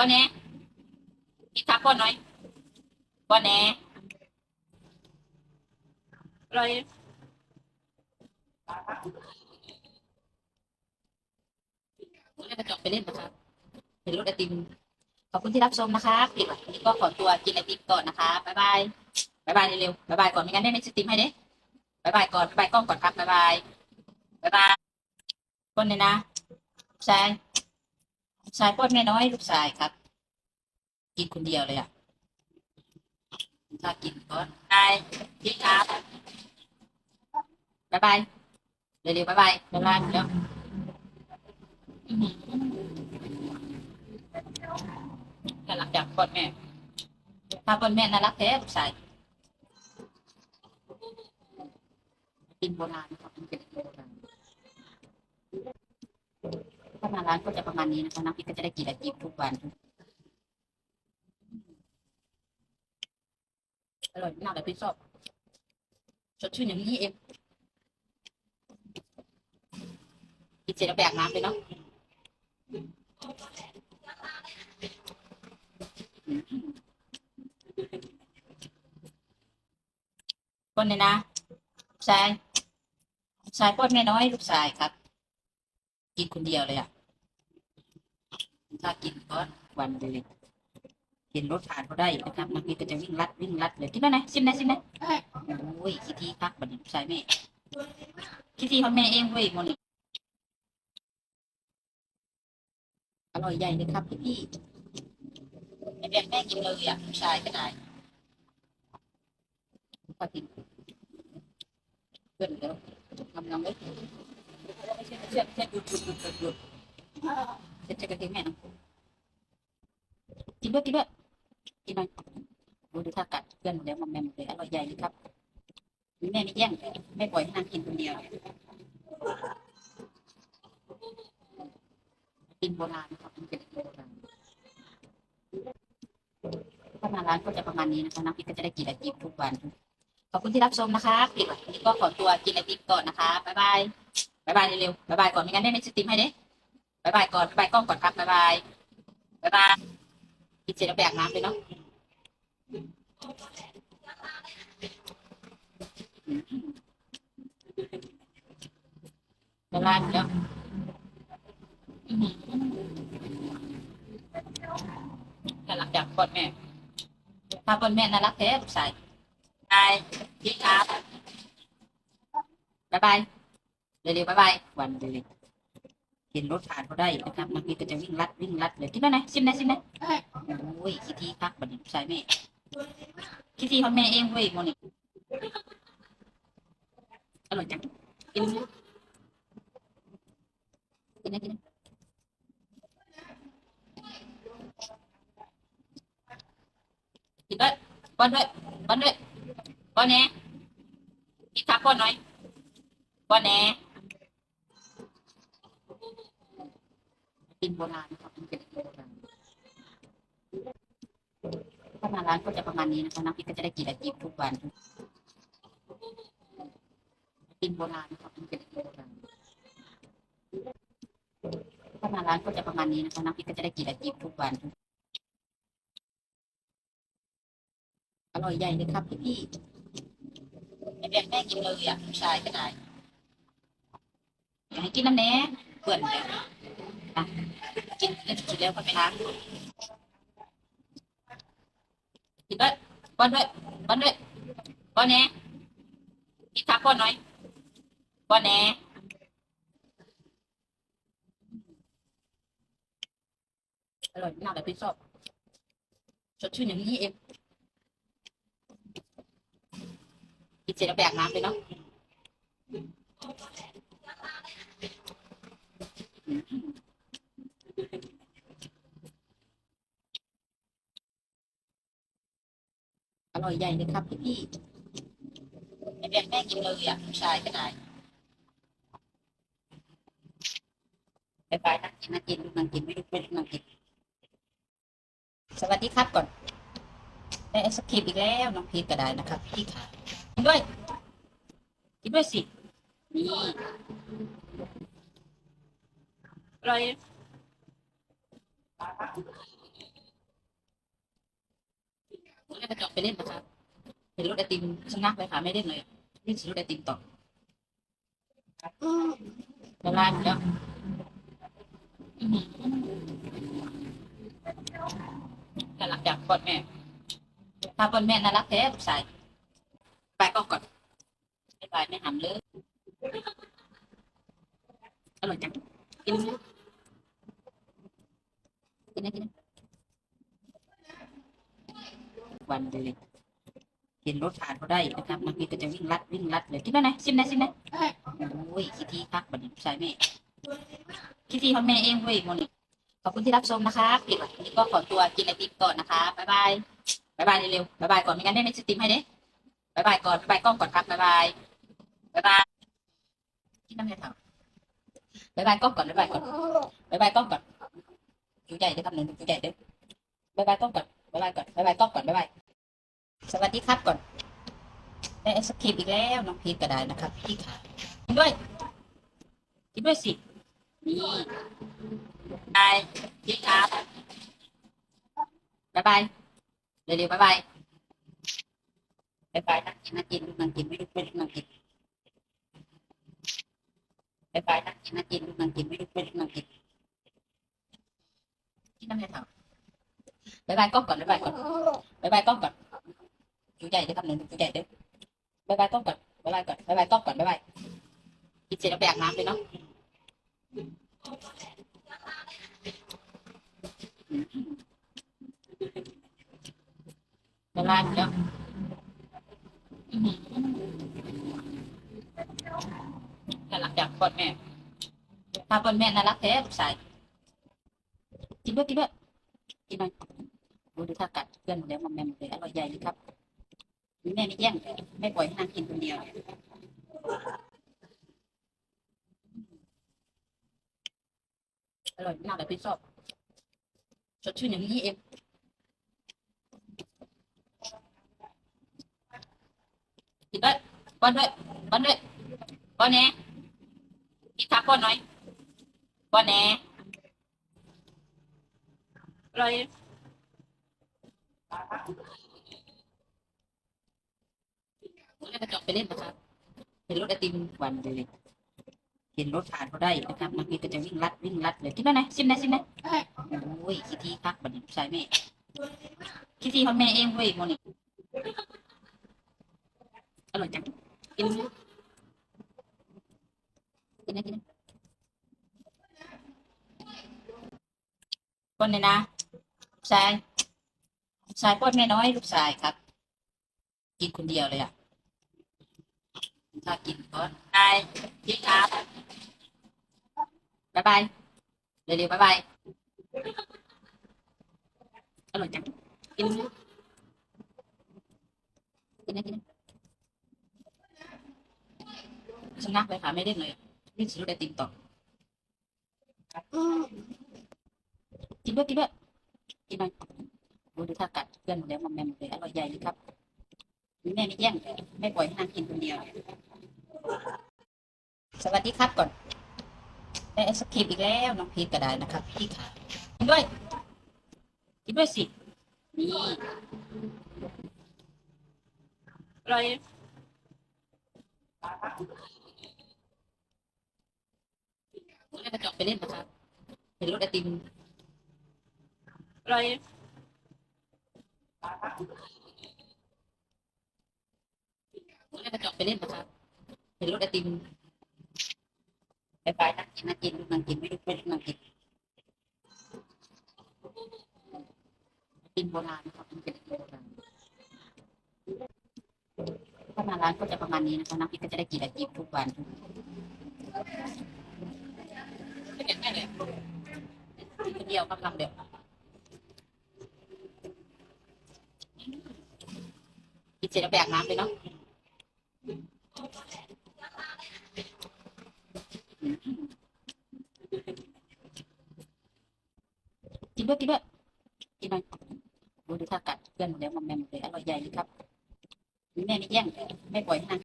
ป้อนแน่อีกทักป้อนหน่อยป้อนแน่อร่อยแล้วก็จบไปเล่นนะครับเป็นรถไอติมขอบคุณที่รับชมนะครับปิดวันนี้ก็ขอตัวกินไอติมก่อนนะคะบ๊ายบายบ๊ายบายเร็วๆบ๊ายบายก่อนไม่งั้นได้ไม่ไอติมให้เด้บ๊ายบายก่อนบ๊ายบายกล้องก่อนครับบ๊ายบายบ๊ายบายคนเลยนะใช่ายชายป้อนแม่น้อยลูกชายครับ กินคนเดียวเลยอะ ถ้ากินก่อนบายพี่ครับบ๊ายบายเร็วๆบ๊ายบายบ๊ายบายเดี๋ยวน่ารักจากป้อนแม่ถ้าป้อนแม่น่ารักแท้ลูกชายกินโบราณครับเป็นโบราณถ้ามาร้านก็จะประมาณนี้นะคะน้ำพริกก็จะได้กินไอติมทุกวันอร่อยมากเลยพี่ชอบสดชื่นอย่างนี้เองกินเสร็จแล้วแบกน้ำเลยเนาะคนเนี่ยนะชายชายป้อนแม่น้อยลูกชายครับ กินคนเดียวเลยอะ ถ้ากินก็วันเลยเห็นรถผ่านเขาได้นะครับบางทีก็จะวิ่งลัดวิ่งลัดเลยคิดว่าไงซิมนะซิมนะโอ้ยคิดทีพักบัดนี้ใช่แม่คิดทีของแม่เองเว้ยโมนี่อร่อยใหญ่เลยครับพี่พี่ไม่แบ่งแม่กินเลยอะผู้ชายก็ได้พอกินเพื่อนเดี๋ยวทำงานไว้ไม่ใช่ไม่ใช่ไม่ใช่หยุดหยุดหยุดหยุด หยุดเสร็จะกระเทียมแม่นะกินด้วยกินด้วยกินหน่อยดูดูท่ากัดเพื่อนหมดแล้วมันแม่หมดเลยอร่อยใหญ่เลยครับแม่ไม่แย่งไม่ปล่อยให้นางกินคนเดียวกินโบราณนะครับมันเป็นโบราณถ้ามาร้านก็จะประมาณนี้นะคะน้ำพริกก็จะได้กินไอติมทุกวัน ขอบคุณที่รับชมนะคะปิดวันนี้ก็ขอตัวกินไอติมก่อนนะคะบ๊ายบายบ๊ายบายเร็วๆบ๊ายบายก่อนไม่งั้นได้ไม่ไอติมให้เด้ายบายก่อนบ๊ายบายกล้องก่อนครับบ๊ายบายบ๊ายบายกินเสร็จแล้วแบกน้ำเลยเนาะละลายหมดแล้วอื้อหือน่ารักจากป้อนแม่ถ้าป้อนแม่น่ารักแท้ลูกชายบายพี่ครับ บ๊ายบาย เร็วๆบ๊ายบาย วันเลย เห็นรถผ่านเขาได้นะครับบางทีก็จะวิ่งลัดวิ่งลัดเลยคิดว่าไงซิมนะซิมนะโอ้ยคิดทีพักบัดนี้ลูกชายแม่คิดทีของแม่เองเว้ยโมนี่อร่อยจังกินไหมกินนะกินนะกินด้วยป้อนด้วยป้อนด้วยป้อนแหน่อีกทักป้อนหน่อยป้อนแหน่กิน โบราณนะครับมันเป็นโบราณถ้ามาร้านก็จะประมาณนี้นะคะน้ำพริกก็จะได้กินไอติมทุกวันกินโบราณนะครับมันเป็นโบราณถ้ามาร้านก็จะประมาณนี้นะคะน้ำพริกก็จะได้กินไอติมทุกวันอร่อยใหญ่เลยครับพี่พี่ไม่แบ่งแม่กินเลยอะผู้ชายก็ได้อยากให้กินน้ำแหน่เปื่อนเลย อะกินแล้วกินแล้วก็ไปล้างกินด้วยป้อนด้วยป้อนด้วยป้อนแหน่อีกทักป้อนหน่อยป้อนแหน่อร่อยมากเลยพี่ชอบสดชื่นอย่างนี้เองกินเสร็จแล้วแบกน้ำเลยเนาะ ร่อยใหญ่เลยครับพี่พี่ไม่แบ่งแม่กินเลยอะผู้ชายก็ได้ไปไปนั่งกินนั่งกินนั่งกินไม่ลุกไม่ลุกนั่งกิน สวัสดีครับก่อนได้ไอศครีมอีกแล้วน้องพีทก็ได้นะครับพี่ขากินด้วยกินด้วยสินี่อร่อย กระจกไปเล่นนะครับเห็นรถไอติมชะงักเลยค่ะไม่เล่นเลยเล่นรถไอติมต่อละลายหมดแล้วอื้อหือน่ารักจากพ่อแม่พาพ่อแม่น่ารักแท้ลูกชายไปก็ก่อนไม่ไปไม่หำเลยอร่อยจังกินกินนะกินนะ วันเลยเห็นรถผ่านเขาได้นะครับบางทีก็จะวิ่งลัดวิ่งลัดเลยคิดว่าไงซิมนะซิมนะโอ้ยคิดทีคักบัดนี้ใช่แม่คิดทีของแม่เองเว้ยโมนี่ขอบคุณที่รับชมนะครับปิดวันนี้ก็ขอตัวกินไอติมก่อนนะคะบ๊ายบายบ๊ายบายเร็วๆบ๊ายบายก่อนไม่งั้นได้ในสติมให้เด้บ๊ายบายก่อนบ๊ายบายกล้องก่อนครับบ๊ายบายบ๊ายบายคิดน้ำเนี่ยถอะบ๊ายบายกล้องก่อนบ๊ายบายก่อนบ๊ายบายกล้องก่อนจูใหญ่เด้อครับหนึ่งจูใหญ่เด้อบ๊ายบายกล้องก่อน บ๊ายบายก่อนบ๊ายบายกล้องก่อนบ๊ายบายสวัสดีครับก่อนได้ไอศครีมอีกแล้วน้องพีทก็ได้นะครับพี่ขากินด้วยกินด้วยสินี่บายพี่ครับบ๊ายบายเร็วๆบ๊ายบายบ๊ายบายนั่งกินนั่งกินลูนั่งกินไม่ลุกไม่ลุกนั่งกินบ๊ายบายนั่งกินนั่งกินลูนั่งกินไม่ลุกไม่ลุกนั่ง บายบายกล้องก่อนบายบายก่อนบายบายก้องก่อนจูใหญ่ด้วยครับหนึ่งจูใหญ่ด้วยบายบายกล้องก่อนบายบายก่อนบายบายกล้องก่อนบายบายกินเสร็จแล้วแบกน้ำเลยเนาะบายบายแล้วน่ารังจากพ่อแม่ตาพ่อแม่น่ารักแท้ลูกชายกินด้วยกินด้วยกินหน่ ดูดูท่ากัดเพื่อนแล้วมันแม่หมเลยอร่อยใหญ่เลยครับแม่ไม่แย่งไม่ปล่อยให้นางกินคนเดียวอร่อยมากเลยพี่ชอบสดชื่นอย่างนี้เองกินด้วยป้อนด้วยป้อนด้วยป้อนแหน่กินทักป้อนหน่อยป้อนแหน่อร่อย แล้กระจกไปเล่นนะครับ เห็นรถไอติมวันเลย เห็นรถผ่านเขาได้นะครับบางทีก็จะวิ่งลัดวิ่งลัดเลยคิดว่าไงซิมนะซิมนะโอ้ยคิดทีคักบัดนี้ใช่แม่คิดทีของแม่เองเว้ยโมนี่อร่อยจังกินกินนะกินนะคนเลยนะชาย ชายป้อนแม่น้อยลูกชายครับ กินคนเดียวเลยอะ ถ้ากินก่อนบายพี่ครับบ๊ายบายเร็วๆบ๊ายบายอร่อยจังกินไหมกินนะกินนะชะงักเลยค่ะไม่เล่นเลยเล่นสรุปไอติมต่อกินด้วยกินด้วยกินหน่อย ดูดูท่ากัดเพื่อนหมดแล้วมันแม่หมดเลยอร่อยใหญ่เลยครับแม่ไม่แย่งไม่ปล่อยให้นางกินคนเดียว สวัสดีครับก่อนได้ไอศครีมอีกแล้วน้องพีทก็ได้นะครับพี่ขากินด้วยกินด้วยสินี่อร่อยแล้วกระจกไปเล่นนะครับเห็นรถไอติมอร่อย แล้วกระจกไปเล่นนะครับเห็นรถไอติมไปไปนั่งกินนั่งกินนั่งกินไม่ลุกไม่ลุกนั่งกินไอติมโบราณนะครับมันเป็นไอติมโบราณถ้ามาร้านก็จะประมาณนี้นะคะน้ำพริกก็จะได้กินไอติมทุกวันไม่เห็นแม่เลยคนเดียวครับลำเดียว กินเสร็จแล้วแบกน้ำเลยเนาะกินด้วยกินด้วยกินหน่อยดูดูท่ากัดเพื่อนหมดแล้วมันแม่หมดเลยอร่อยใหญ่เลยครับแม่ไม่แย่งไม่ปล่อยให้นาง